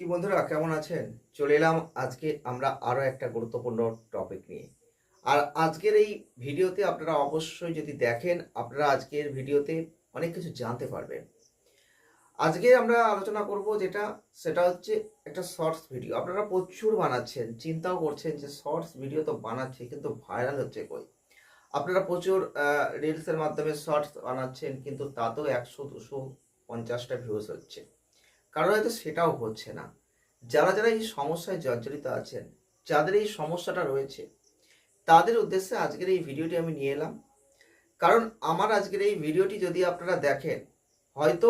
কি বন্ধুরা, কেমন আছেন? চলে এলাম আজকে আমরা আরও একটা গুরুত্বপূর্ণ টপিক নিয়ে। আর আজকের এই ভিডিওতে আপনারা অবশ্যই যদি দেখেন, আপনারা আজকের ভিডিওতে অনেক কিছু জানতে পারবেন। আজকে আমরা আলোচনা করব যেটা, সেটা হচ্ছে একটা শর্টস ভিডিও আপনারা প্রচুর বানাচ্ছেন, চিন্তাও করছেন যে শর্টস ভিডিও তো বানাচ্ছি, কিন্তু ভাইরাল হচ্ছে কই? আপনারা প্রচুর রিলসের মাধ্যমে শর্টস বানাচ্ছেন, কিন্তু তাতেও একশো, দুশো, পঞ্চাশটা ভিউজ হচ্ছে। কারণ হয়তো সেটাও হচ্ছে না। যারা যারা এই সমস্যায় জর্জরিত আছেন, যাদের এই সমস্যাটা রয়েছে, তাদের উদ্দেশ্যে আজকের এই ভিডিওটি আমি নিয়ে এলাম। কারণ আমার আজকের এই ভিডিওটি যদি আপনারা দেখেন, হয়তো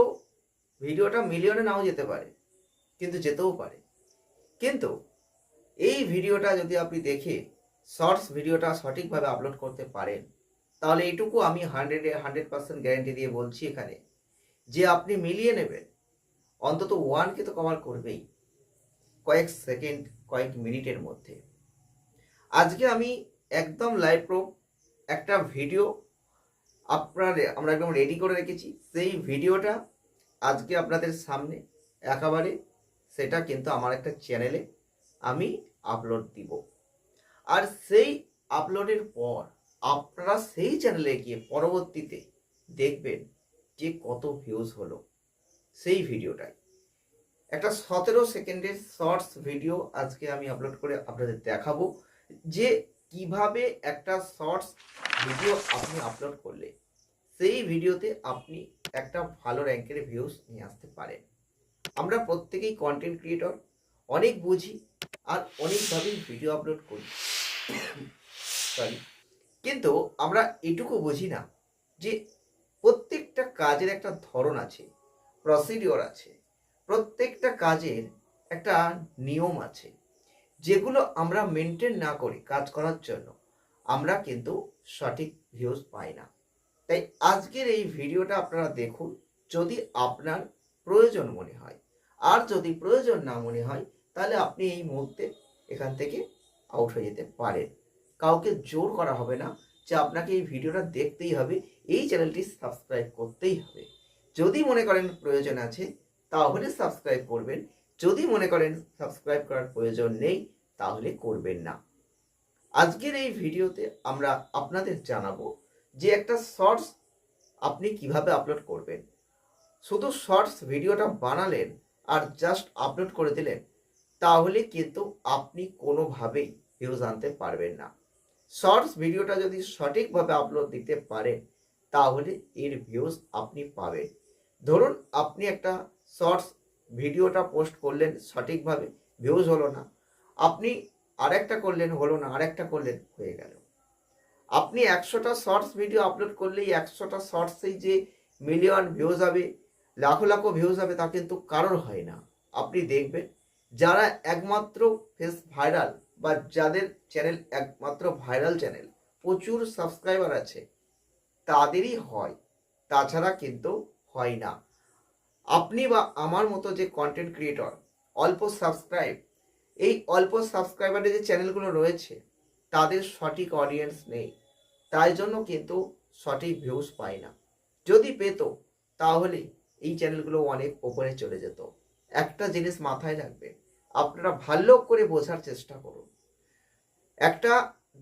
ভিডিওটা মিলিয়নে নাও যেতে পারে, কিন্তু যেতেও পারে। কিন্তু এই ভিডিওটা যদি আপনি দেখে, শর্টস ভিডিওটা সঠিকভাবে আপলোড করতে পারেন, তাহলে এইটুকু আমি হান্ড্রেডে, হান্ড্রেড পার্সেন্ট গ্যারেন্টি দিয়ে বলছি এখানে। যে আপনি মিলিয়ে নেবেন অন্তত ওয়ানকে তো কভার করবেই। কয়েক সেকেন্ড কয়েক মিনিটের মধ্যে। আজকে আমি একদম লাইভ প্রো একটা ভিডিও আপনার আমরা একদম রেডি করে রেখেছি। সেই ভিডিওটা আজকে আপনাদের সামনে একেবারে, সেটা কিন্তু আমার একটা চ্যানেলে আমি আপলোড দিব। আর সেই আপলোডের পর আপনারা সেই চ্যানেলে গিয়ে পরবর্তীতে দেখবেন যে কত ভিউজ হলো। সেই ভিডিওটাই। একটা সতেরো সেকেন্ডের শর্টস ভিডিও আজকে আমি আপলোড করে আপনাদের দেখাবো যে কীভাবে একটা শর্টস ভিডিও আপনি আপলোড করলে সেই ভিডিওতে আপনি একটা ভালো র্যাঙ্কের ভিউজ নিয়ে আসতে পারেন। আমরা প্রত্যেকেই কন্টেন্ট ক্রিয়েটর অনেক বুঝি আর অনেকভাবেই ভিডিও আপলোড করি। সরি কিন্তু আমরা এটুকু বুঝি না যে প্রত্যেকটা কাজের একটা ধরন আছে। প্রসিডিওর আছে। প্রত্যেকটা কাজের একটা নিয়ম আছে। যেগুলো আমরা মেনটেন না করি কাজ করার জন্য, আমরা কিন্তু সঠিক ভিউজ পাই না। তাই আজকের এই ভিডিওটা আপনারা দেখুন, যদি আপনার প্রয়োজন মনে হয়। আর যদি প্রয়োজন না মনে হয়, তাহলে আপনি এই মুহূর্তে এখান থেকে আউট হয়ে যেতে পারেন। কাউকে জোর করা হবে না যে আপনাকে এই ভিডিওটা দেখতেই হবে, এই চ্যানেলটি সাবস্ক্রাইব করতেই হবে। যদি মনে করেন প্রয়োজন আছে, তাহলে সাবস্ক্রাইব করবেন। যদি মনে করেন সাবস্ক্রাইব করার প্রয়োজন নেই, তাহলে করবেন না। আজকের এই ভিডিওতে আমরা আপনাদের জানাব যে একটা শর্টস আপনি কীভাবে আপলোড করবেন। শুধু শর্টস ভিডিওটা বানালেন আর জাস্ট আপলোড করে দিলেন, তাহলে কিন্তু আপনি কোনোভাবেই ভিউজ আনতে পারবেন না। শর্টস ভিডিওটা যদি সঠিকভাবে আপলোড দিতে পারেন, তাহলে এর ভিউজ আপনি পাবেন। ধরুন আপনি একটা শর্টস ভিডিওটা পোস্ট করলেন সঠিকভাবে ভিউজ হলো না। আপনি আরেকটা করলেন, হলো না, আরেকটা করলেন, হয়ে গেল। আপনি একশোটা শর্টস ভিডিও আপলোড করলেই একশোটা শর্টসেই যে মিলিয়ন ভিউজ হবে, লাখো লাখো ভিউজ হবে, তা কিন্তু কারোর হয় না। আপনি দেখবেন যারা একমাত্র ফেস ভাইরাল বা যাদের চ্যানেল একমাত্র ভাইরাল চ্যানেল প্রচুর সাবস্ক্রাইবার আছে, তাদেরই হয়। তাছাড়া কিন্তু হয় না। আপনি বা আমার মতো যে কন্টেন্ট ক্রিয়েটর অল্প সাবস্ক্রাইব এই অল্প সাবস্ক্রাইবারের যে চ্যানেলগুলো রয়েছে, তাদের সঠিক অডিয়েন্স নেই। তাই জন্য কিন্তু সঠিক ভিউজ পায় না। যদি পেত, তাহলে এই চ্যানেলগুলো অনেক ওপরে চলে যেত। একটা জিনিস মাথায় রাখবে আপনারা ভালো করে বোঝার চেষ্টা করুন। একটা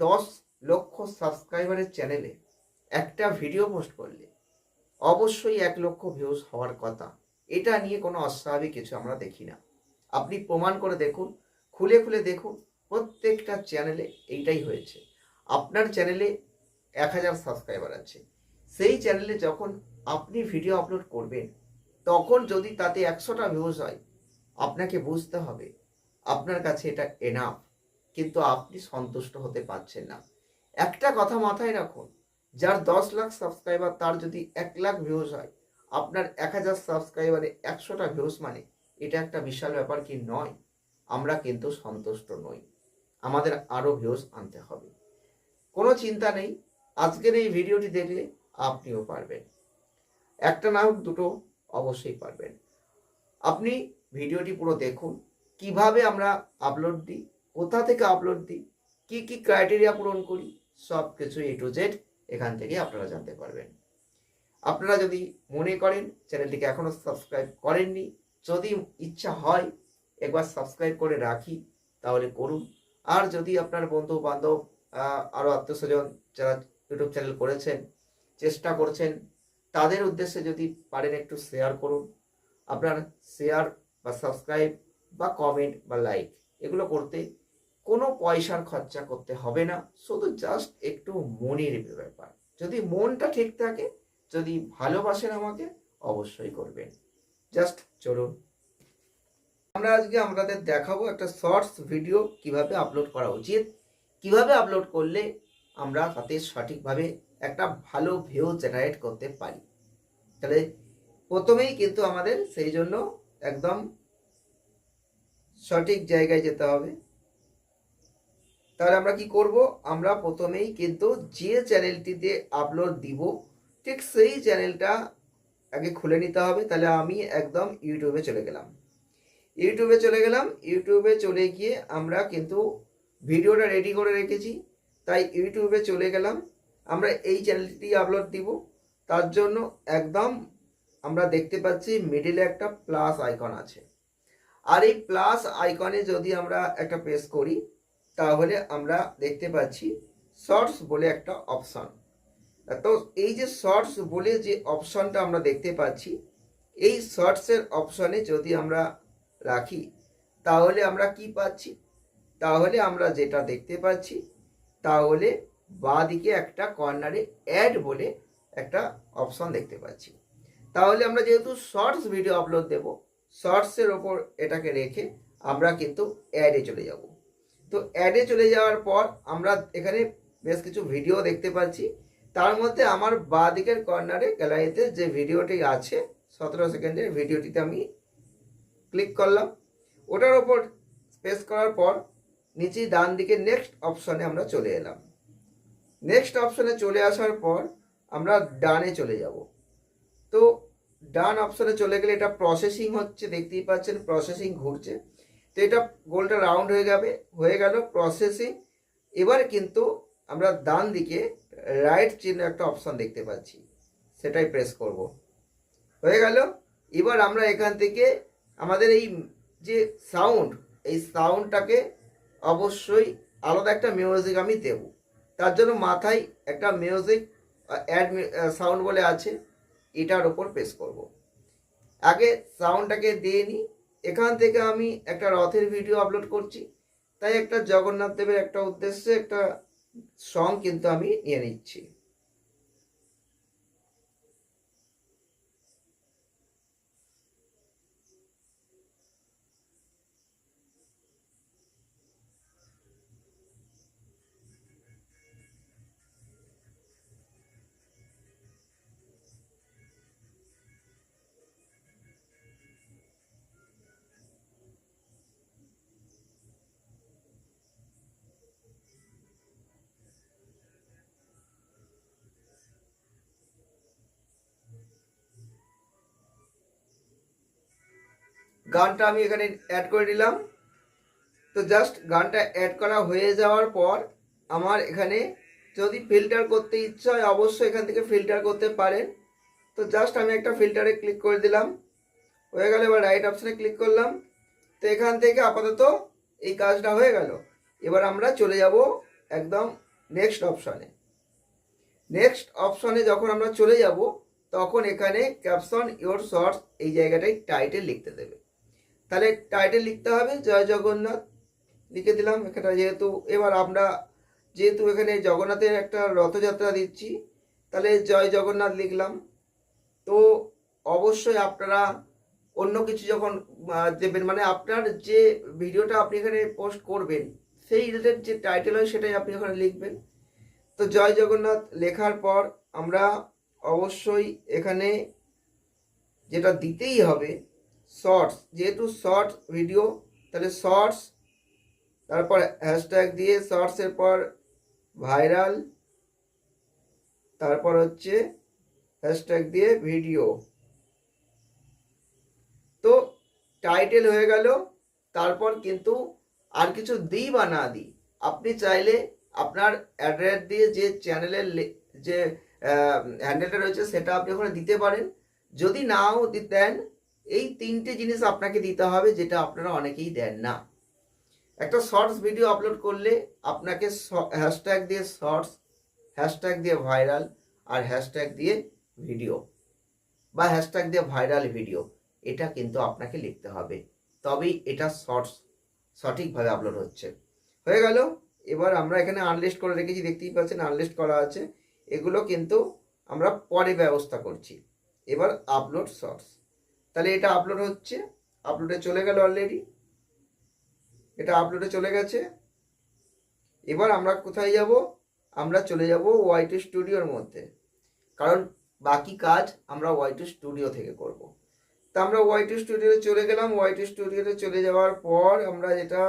দশ লক্ষ সাবস্ক্রাইবারের চ্যানেলে একটা ভিডিও পোস্ট করলে অবশ্যই এক লক্ষ ভিউজ হওয়ার কথা। এটা নিয়ে কোনো অস্বাভাবিক কিছু আমরা দেখি না। আপনি প্রমাণ করে দেখুন, খুলে খুলে দেখুন, প্রত্যেকটা চ্যানেলে এইটাই হয়েছে। আপনার চ্যানেলে এক হাজার সাবস্ক্রাইবার আছে। সেই চ্যানেলে যখন আপনি ভিডিও আপলোড করবেন, তখন যদি তাতে একশোটা ভিউজ হয়, আপনাকে বুঝতে হবে, আপনার কাছে এটা এনাফ কিন্তু আপনি সন্তুষ্ট হতে পারছেন না। একটা কথা মাথায় রাখুন যার দশ লাখ সাবস্ক্রাইবার তার যদি এক লাখ ভিউজ হয়, আপনার এক হাজার সাবস্ক্রাইবারে একশোটা ভিউজ মানে এটা একটা বিশাল ব্যাপার কি নয়, আমরা কিন্তু সন্তুষ্ট নই। আমাদের আরও ভিউজ আনতে হবে। কোনো চিন্তা নেই, আজকের এই ভিডিওটি দেখলে আপনিও পারবেন। একটা না হোক দুটো অবশ্যই পারবেন। আপনি ভিডিওটি পুরো দেখুন, কীভাবে আমরা আপলোড দিই, কোথা থেকে আপলোড দিই, কি কি ক্রাইটেরিয়া পূরণ করি সব কিছু এ টু জেড এখান থেকে আপনারা জানতে পারবেন। আপনারা যদি মনে করেন, চ্যানেলটিকে এখনও সাবস্ক্রাইব করেননি, যদি ইচ্ছা হয় একবার সাবস্ক্রাইব করে রাখি, তাহলে করুন। আর যদি আপনার বন্ধু বান্ধব আরও আত্মীয় স্বজন যারা ইউটিউব চ্যানেল করেছেন, চেষ্টা করছেন, তাদের উদ্দেশ্যে যদি পারেন একটু শেয়ার করুন। আপনার শেয়ার বা সাবস্ক্রাইব বা কমেন্ট বা লাইক, এগুলো করতে কোনো পয়সার খরচা করতে হবে না। শুধু জাস্ট একটু মনের ব্যাপার। যদি মনটা ঠিক থাকে, যদি ভালোবাসেন আমাকে, অবশ্যই করবেন। জাস্ট চলুন। আমরা আজকে আমাদের দেখাবো একটা শর্টস ভিডিও কীভাবে আপলোড করা উচিত। কীভাবে আপলোড করলে আমরা তাতে সঠিকভাবে একটা ভালো ভিউ জেনারেট করতে পারি। তাহলে প্রথমেই কিন্তু আমাদের সেই জন্য একদম সঠিক জায়গায় যেতে হবে। তাহলে আমরা কি করব? আমরা প্রথমেই কিন্তু যে চ্যানেলটিতে আপলোড দিব, ঠিক সেই চ্যানেলটা আগে খুলে নিতে হবে। তাহলে আমি একদম ইউটিউবে চলে গেলাম। ইউটিউবে চলে গেলাম। ইউটিউবে চলে গিয়ে আমরা কিন্তু ভিডিওটা রেডি করে রেখেছি। তাই ইউটিউবে চলে গেলাম। আমরা এই চ্যানেলটি আপলোড দিব। তার জন্য একদম আমরা দেখতে পাচ্ছি মিডিলে একটা প্লাস আইকন আছে। আর এই প্লাস আইকনে যদি আমরা একটা প্রেস করি তাহলে আমরা দেখতে পাচ্ছি শর্টস বলে একটা অপশান। তো এই যে শর্টস বলে যে অপশনটা আমরা দেখতে পাচ্ছি, এই শর্টসের অপশানে যদি আমরা রাখি, তাহলে আমরা কি পাচ্ছি? তাহলে আমরা যেটা দেখতে পাচ্ছি, তাহলে বাঁ দিকে একটা কর্নারে অ্যাড বলে একটা অপশান দেখতে পাচ্ছি। তাহলে আমরা যেহেতু শর্টস ভিডিও আপলোড দেব, শর্টসের ওপর এটাকে রেখে আমরা কিন্তু অ্যাডে চলে যাব। তো অ্যাডে চলে যাওয়ার পর আমরা এখানে বেশ কিছু ভিডিও দেখতে পাচ্ছি। তার মধ্যে আমার বাঁ দিকের কর্নারে গ্যালারিতে যে ভিডিওটি আছে, সতেরো সেকেন্ডের ভিডিওটিতে আমি ক্লিক করলাম। ওটার ওপর স্পেস করার পর নিচে ডান দিকে নেক্সট অপশনে আমরা চলে এলাম। নেক্সট অপশনে চলে আসার পর আমরা ডানে চলে যাব। তো ডান অপশনে চলে গেলে এটা প্রসেসিং হচ্ছে, দেখতেই পাচ্ছেন প্রসেসিং ঘুরছে। তো এটা গোলটা রাউন্ড হয়ে যাবে, হয়ে গেল প্রসেসিং এবার কিন্তু আমরা ডান দিকে রাইট চিহ্ন একটা অপশন দেখতে পাচ্ছি, সেটাই প্রেস করব। হয়ে গেল। এবার আমরা এখান থেকে আমাদের এই যে সাউন্ড এই সাউন্ডটাকে অবশ্যই আলাদা একটা মিউজিক আমি দেব। তার জন্য মাথায় একটা মিউজিক অ্যাড সাউন্ড বলে আছে, এটার ওপর প্রেস করব। আগে সাউন্ডটাকে দিয়ে নিই। এখান থেকে আমি একটা রথের ভিডিও আপলোড করছি। তাই একটা জগন্নাথ দেবের একটা উদ্দেশ্যে একটা সং কিন্তু আমি নিয়ে নিচ্ছি। গানটা আমি এখানে অ্যাড করে দিলাম তো জাস্ট গানটা অ্যাড করা হয়ে যাওয়ার পর আমার এখানে যদি ফিল্টার করতে ইচ্ছা হয় অবশ্যই এখান থেকে ফিল্টার করতে পারেন। তো জাস্ট আমি একটা ফিল্টারে ক্লিক করে দিলাম। হয়ে গেল, এবার রাইট অপশানে ক্লিক করলাম। তো এখান থেকে আপাতত এই কাজটা হয়ে গেল। এবার আমরা চলে যাব একদম নেক্সট অপশানে নেক্সট অপশানে যখন আমরা চলে যাব, তখন এখানে ক্যাপশন ইওর শর্টস এই জায়গাটায় টাইটেল লিখতে দেবে। তাহলে টাইটেল লিখতে হবে, জয় জগন্নাথ। লিখে দিলাম এখানে যেহেতু এবার আমরা, যেহেতু এখানে জগন্নাথের একটা রথযাত্রা দিচ্ছি, তাহলে জয় জগন্নাথ লিখলাম। তো অবশ্যই আপনারা অন্য কিছু যখন দেবেন মানে আপনার যে ভিডিওটা আপনি এখানে পোস্ট করবেন, সেই রিলেটেড যে টাইটেল হয় সেটাই আপনি ওখানে লিখবেন। তো জয় জগন্নাথ লেখার পর আমরা অবশ্যই এখানে যেটা দিতেই হবে শর্টস, যেহেতু শর্টস ভিডিও তাহলে শর্টস, তারপর হ্যাশট্যাগ দিয়ে শর্টসের পর ভাইরাল তারপর হচ্ছে হ্যাশট্যাগ দিয়ে ভিডিও তো টাইটেল হয়ে গেল, তারপর কিন্তু আর কিছু দিই বা না দিই। আপনি চাইলে আপনার অ্যাড্রেস দিয়ে যে চ্যানেলের যে হ্যান্ডেলটা রয়েছে, সেটা আপনি ওখানে দিতে পারেন। যদি নাও দেন এই তিনটে জিনিস আপনাকে দিতে হবে যেটা আপনারা অনেকেই দেন না। একটা শর্টস ভিডিও আপলোড করলে আপনাকে হ্যাশট্যাগ দিয়ে শর্টস, হ্যাশট্যাগ দিয়ে ভাইরাল আর হ্যাশট্যাগ দিয়ে ভিডিও বা হ্যাশট্যাগ দিয়ে ভাইরাল ভিডিও, এটা কিন্তু আপনাকে লিখতে হবে। তবেই এটা শর্টস সঠিকভাবে আপলোড হচ্ছে। হয়ে গেল, এবার আমরা এখানে আনলিস্ট করে রেখেছি, দেখতেই পাচ্ছেন আনলিস্ট করা আছে। এগুলো কিন্তু আমরা পরে ব্যবস্থা করছি। এবার আপলোড শর্টস। তাহলে এটা আপলোড হচ্ছে আপলোডে চলে গেল অলরেডি এটা আপলোডে চলে গেছে। এবার আমরা কোথায় যাব? আমরা চলে যাব ওয়াইটি স্টুডিওর মধ্যে। কারণ বাকি কাজ আমরা ওয়াইটি স্টুডিও থেকে করব। তা আমরা ওয়াইটি স্টুডিওতে চলে গেলাম। ওয়াইটি স্টুডিওতে চলে যাওয়ার পর আমরা যেটা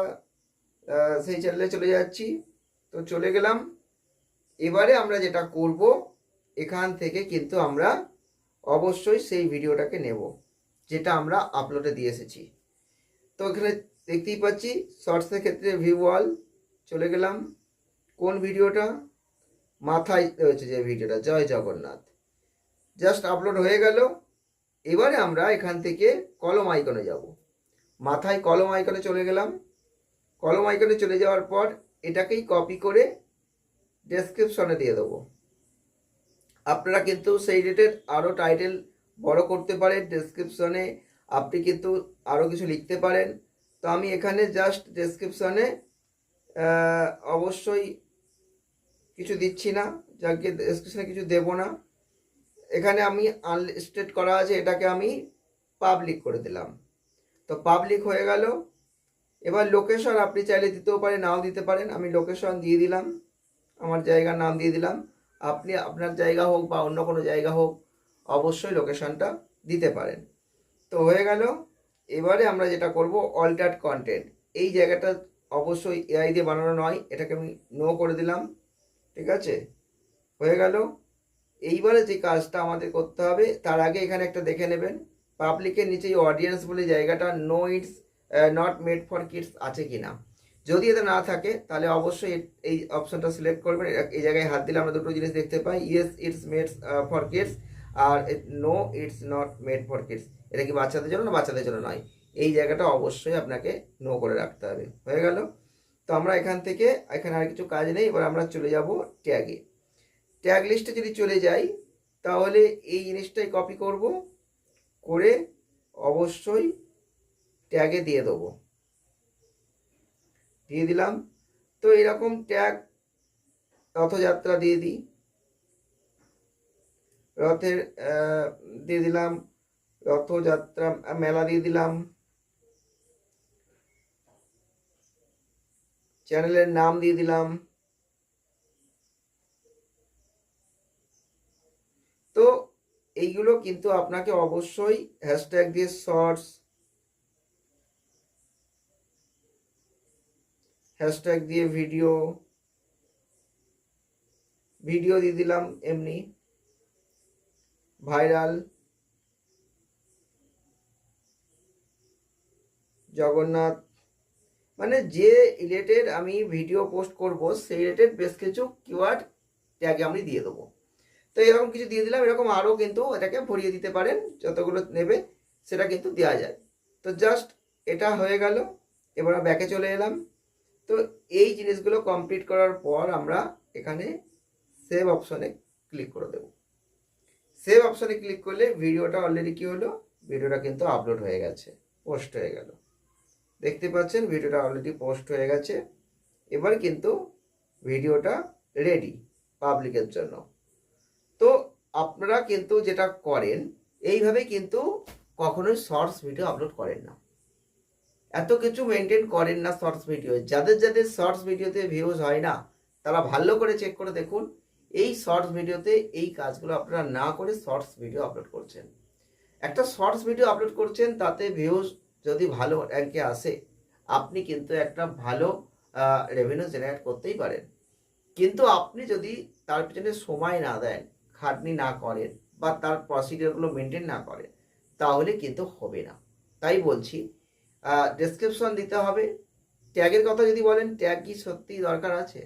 সেই চ্যানেলে চলে যাচ্ছি। তো চলে গেলাম। এবারে আমরা যেটা করব, এখান থেকে কিন্তু আমরা অবশ্যই সেই ভিডিওটাকে নেব। যেটা আমরা আপলোডে দিয়ে এসেছি। তো এখানে দেখতেই পাচ্ছি শর্টসের ক্ষেত্রে ভিউ অল চলে গেলাম। কোন ভিডিওটা? মাথায় রয়েছে যে ভিডিওটা, জয় জগন্নাথ। জাস্ট আপলোড হয়ে গেল। এবারে আমরা এখান থেকে কলম আইকনে যাব। মাথায় কলম আইকনে চলে গেলাম। কলম আইকনে চলে যাওয়ার পর এটাকেই কপি করে ডেসক্রিপশনে দিয়ে দেবো। আপনারা কিন্তু সেই রেটের আরও টাইটেল বড় করতে পারেন ডেসক্রিপশনে আপনি কিন্তু আরও কিছু লিখতে পারেন। তো আমি এখানে জাস্ট ডেসক্রিপশনে অবশ্যই কিছু দিচ্ছি না, যাকে ডেসক্রিপশনে কিছু দেব না। এখানে আমি আনলিস্টেড করা আছে, এটাকে আমি পাবলিক করে দিলাম। তো পাবলিক হয়ে গেল। এবার লোকেশন আপনি চাইলে দিতেও পারেন, নাও দিতে পারেন। আমি লোকেশন দিয়ে দিলাম, আমার জায়গার নাম দিয়ে দিলাম। আপনি আপনার জায়গা হোক বা অন্য কোনো জায়গা হোক অবশ্যই লোকেশনটা দিতে পারেন। তো হয়ে গেল, এবারে আমরা যেটা করব অল্টার্ড কন্টেন্ট এই জায়গাটা অবশ্যই এআই দিয়ে বানানো নয়, এটাকে আমি নো করে দিলাম, ঠিক আছে? হয়ে গেল, এইবারে যে কাজটা আমাদের করতে হবে, তার আগে এখানে একটা দেখে নেবেন পাবলিকের নিচে অডিয়েন্স বলে জায়গাটা no it's not made for kids আছে কি না যদি এটা না থাকে, তাহলে অবশ্যই এই অপশনটা সিলেক্ট করবেন। এই জায়গায় হাত দিলে আমরা দুটো জিনিস দেখতে পাই yes it's made for kids R no it's not made for kids এটা কি বাচ্চাদের জন্য না বাচ্চাদের জন্য নয়? এই জায়গাটা অবশ্যই আপনাকে নো করে রাখতে হবে। হয়ে গেল? তো আমরা এখান থেকে, এখানে আর কিছু কাজ নেই, এবার আমরা চলে যাব ট্যাগে ট্যাগ লিস্টে যদি চলে যাই, তাহলে এই জিনিসটাই কপি করব, করে অবশ্যই ট্যাগে দিয়ে দেবো। দিয়ে দিলাম। তো এরকম ট্যাগ রথযাত্রা দিয়ে দিই। রথের দিয়ে দিলাম। রথযাত্রা মেলা দিয়ে দিলাম। চ্যানেলের নাম দিয়ে দিলাম। তো এইগুলো কিন্তু আপনাকে অবশ্যই হ্যাশট্যাগ দিয়ে শর্টস হ্যাশট্যাগ দিয়ে ভিডিও ভিডিও দিয়ে দিলাম এমনি। ভাইরাল জগন্নাথ। মানে যে রিলেটেড আমি ভিডিও পোস্ট করব, সেই রিলেটেড বেশ কিছু কিওয়ার্ড ট্যাগে আমি দিয়ে দেবো। তো এরকম কিছু দিয়ে দিলাম, এরকম আরও কিন্তু এটাকে ভরিয়ে দিতে পারেন, যতগুলো নেবে সেটা কিন্তু দেওয়া যায়। তো জাস্ট এটা হয়ে গেল, এবার ব্যাকে চলে এলাম। তো এই জিনিসগুলো কমপ্লিট করার পর আমরা এখানে সেভ অপশনে ক্লিক করে দেব। সেভ অপশনে ক্লিক করলে ভিডিওটা অলরেডি কি হলো? ভিডিওটা কিন্তু আপলোড হয়ে গেছে পোস্ট হয়ে গেল। দেখতে পাচ্ছেন ভিডিওটা অলরেডি পোস্ট হয়ে গেছে। এবার কিন্তু ভিডিওটা রেডি পাবলিকের জন্য। তো আপনারা কিন্তু যেটা করেন, এইভাবে কিন্তু কখনোই শর্টস ভিডিও আপলোড করেন না। এত কিছু মেনটেন করেন না শর্টস ভিডিও যাদের যাদের শর্টস ভিডিওতে ভিউজ হয় না, তারা ভালো করে চেক করে দেখুন এই শর্টস ভিডিওতে এই কাজগুলো আপনারা না করে শর্টস ভিডিও আপলোড করছেন। একটা শর্টস ভিডিও আপলোড করছেন, তাতে ভিউজ যদি ভালো র্যাঙ্কে আসে, আপনি কিন্তু একটা ভালো রেভিনিউ জেনারেট করতেই পারেন। কিন্তু আপনি যদি তার পিছনে সময় না দেন, খাটনি না করেন বা তার প্রসিডিওরগুলো মেনটেন না করেন, তাহলে কিন্তু হবে না। তাই বলছি ডেসক্রিপশন দিতে হবে। ট্যাগের কথা যদি বলেন ট্যাগ কি সত্যি দরকার আছে?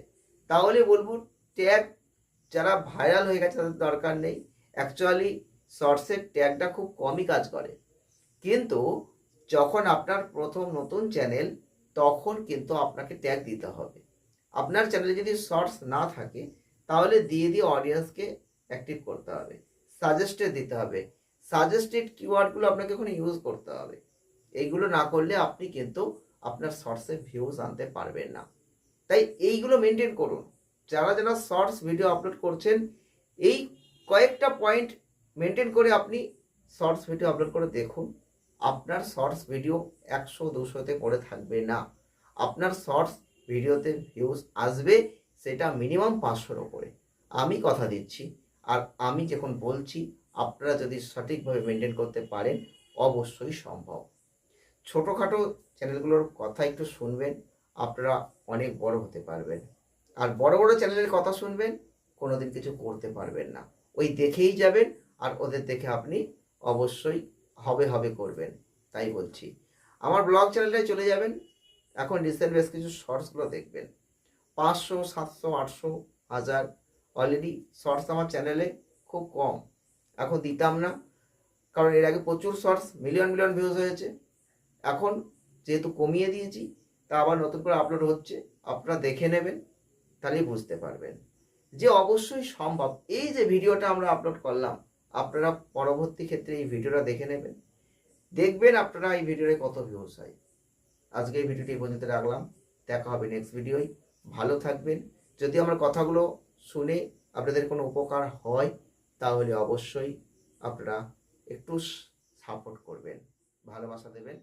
তাহলে বলব ট্যাগ যারা ভাইরাল হয়ে গেছে তাদের দরকার নেই। অ্যাকচুয়ালি শর্টসের ট্যাগটা খুব কমই কাজ করে। কিন্তু যখন আপনার প্রথম নতুন চ্যানেল তখন কিন্তু আপনাকে ট্যাগ দিতে হবে। আপনার চ্যানেলে যদি শর্টস না থাকে, তাহলে দিয়ে দিয়ে অডিয়েন্সকে অ্যাক্টিভ করতে হবে। সাজেস্টেড দিতে হবে। সাজেস্টেড কিওয়ার্ডগুলো আপনাকে ওখানে ইউজ করতে হবে। এইগুলো না করলে আপনি কিন্তু আপনার শর্টসে ভিউজ আনতে পারবেন না। তাই এইগুলো মেনটেন করুন। যারা যারা শর্টস ভিডিও আপলোড করছেন, এই কয়েকটা পয়েন্ট মেনটেন করে আপনি শর্টস ভিডিও আপলোড করে দেখুন। আপনার শর্টস ভিডিও একশো, দুশোতে পড়ে থাকবে না। আপনার শর্টস ভিডিওতে ভিউজ আসবে, সেটা মিনিমাম পাঁচশোর ওপরে। আমি কথা দিচ্ছি, আর আমি যখন বলছি, আপনারা যদি সঠিকভাবে মেনটেন করতে পারেন, অবশ্যই সম্ভব। ছোটোখাটো চ্যানেলগুলোর কথা একটু শুনবেন, আপনারা অনেক বড় হতে পারবেন। আর বড় বড় চ্যানেলের কথা শুনবেন, কোনোদিন কিছু করতে পারবেন না। ওই দেখেই যাবেন আর ওদের দেখে আপনি অবশ্যই হবে হবে করবেন, তাই বলছি। আমার ব্লগ চ্যানেলটায় চলে যাবেন, এখন রিসেন্ট বেশ কিছু শর্টসগুলো দেখবেন। পাঁচশো, সাতশো, আটশো, হাজার অলরেডি শর্টস আমার চ্যানেলে খুব কম। এখন দিতাম না, কারণ এর আগে প্রচুর শর্টস মিলিয়ন মিলিয়ন ভিউজ হয়েছে। এখন যেহেতু কমিয়ে দিয়েছি, তা আবার নতুন করে আপলোড হচ্ছে, আপনারা দেখে নেবেন। তাহলেই বুঝতে পারবেন যে অবশ্যই সম্ভব। এই যে ভিডিওটা আমরা আপলোড করলাম, আপনারা পরবর্তী ক্ষেত্রে এই ভিডিওটা দেখে নেবেন। দেখবেন আপনারা এই ভিডিওতে কত ভিউজ হয়। আজকে এই ভিডিওটি পর্যন্ত রাখলাম। দেখা হবে নেক্সট ভিডিওয় ভালো থাকবেন। যদি আমার কথাগুলো শুনে আপনাদের কোনো উপকার হয়, তাহলে অবশ্যই আপনারা একটু সাপোর্ট করবেন। ভালোবাসা দেবেন।